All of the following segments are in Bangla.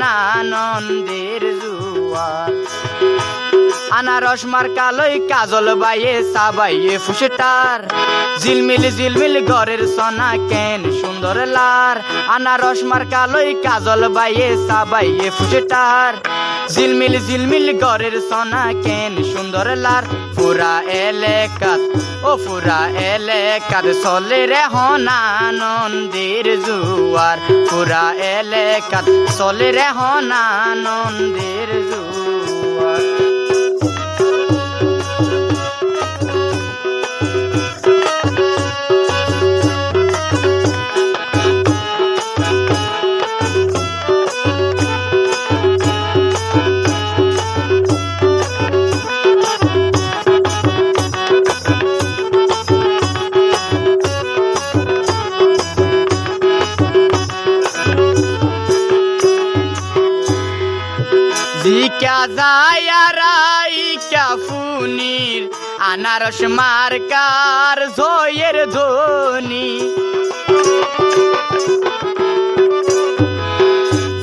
আনন্দের জুয়ার। আনারস মার্কালই কাজল বাইয়ে সাবাইয়ে ফুসটার ঝিলমিল ঝিলমিল ঘরের সনা কেন সুন্দর লার। আনারস মার্কালই কাজল বাইয়ে সাবাইয়ে ফুসটার ঝিলমিল ঝিলমিল ঘরের সনা কেন সুন্দর লার। পুরা এলেকাত ও পুরা এলেকাত চলে রে হনা নন্দির জুয়ার। পুরা এলেকাত চলে রে হনা জুয়ার। জিকা জায়ারাইকা ফুনির আনারস মার্কার জয়ের ধ্বনি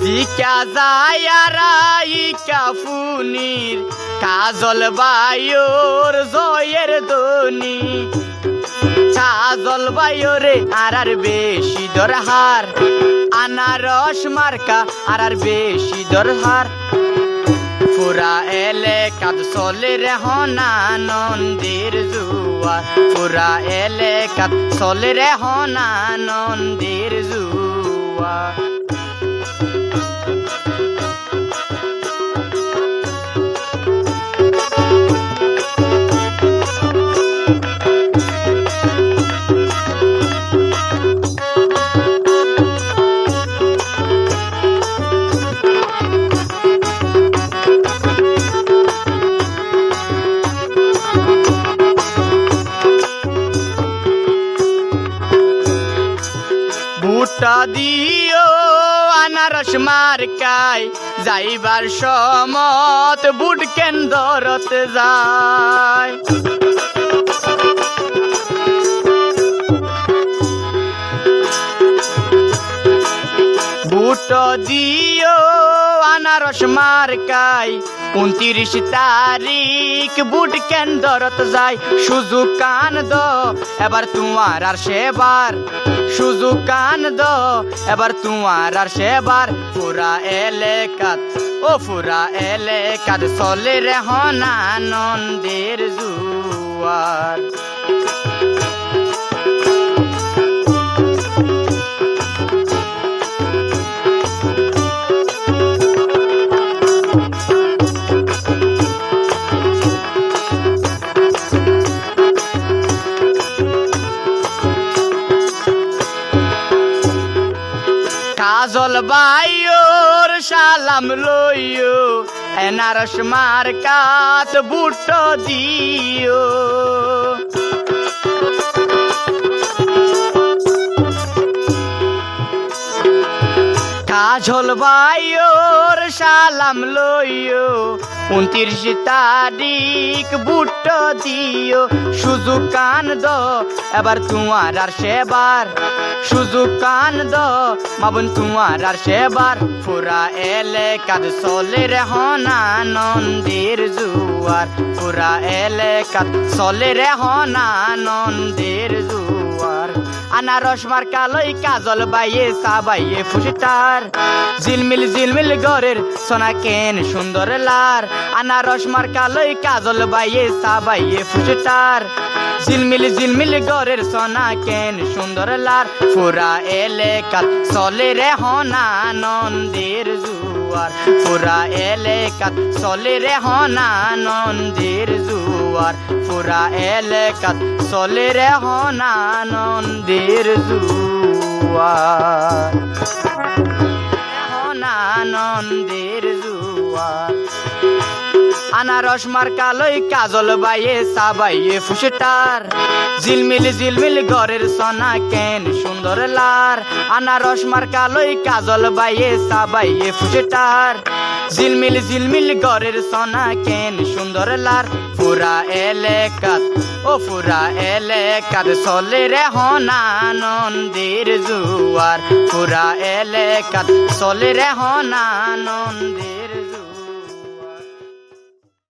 জিকা জায়ারাইকা ফুনির কাজল বায়ুর জয়ের ধ্বনি কাজল বায়ুরে আর আর বেশি দরহার আনারস মার্কা আর আর বেশি দরহার পুরা এলেকাত চলে রে হনা নন্দির জুয়া। পুরা এলেকাত চলে রে হনা নন্দির জুয়া। দিও আনারস মার্কাই যাইবার সমত বুট কেন্দ্রত যায়। আনারস মার্কাই উনত্রিশ তারিখ বুট কেন্দ্রত যায়। সুযোগ কান দ, এবার তোমার আর সেবার। সুযোগ কান দ, এবার তোমার আর সেবার। পুরা এলেকাত, ও পুরা এলেকাত চলে রে হনা নন্দের জুয়ার। কাজল বাইয়োর সালাম লইও এনারস মার কাত বুট দিও। কাজল বাইয়োর সালাম লইও। উনত্রিশ তারিখ বুট দিও। সুযোগ কান দ, এবার তোমার আর সেবার। সুযোগ কান দ মাবন তোমার আর সেবার। পুরা এলেকাত চলে রে হনা নন্দির জুয়ার। পুরা এলেকাত চলে রে হনা নন্দির জুয়ার। আনারস মার্কালই কাজল বাইয়ে সাবাইয়ে ফুসটার। ঝিলমিল ঝিলমিল ঘরের সোনা কেন সুন্দর লার। আনারস মার্কালই কাজল বাইয়ে সাবাইয়ে ফুসটার। ঝিলমিল ঝিলমিল ঘরের সোনা কেন সুন্দর লার। পুরা এলেকাত চলে রে হনা নন্দির জুয়ার। পুরা এলেকাত চলে রে হনা নন্দির জুয়ার। পুরা এলেকাত চলে রে হনা নন্দির জুয়ার। আনারস মার্কালই কাজল বাইয়ে সাবাইয়ে ফুসটার। ঝিলমিল ঝিলমিল ঘরের সোনা কেন সুন্দর লার। আনারস মার্কালই কাজল বাইয়ে সাবাইয়ে ফুসটার। ঝিলমিল ঝিলমিল গরের সনা কেন সুন্দর লার। পুরা এলেকাত, ও পুরা এলেকাত চলে রে হনা নন্দির জুয়ার। পুরা এলেকাত চলে রে হনা নন্দির জুয়ার।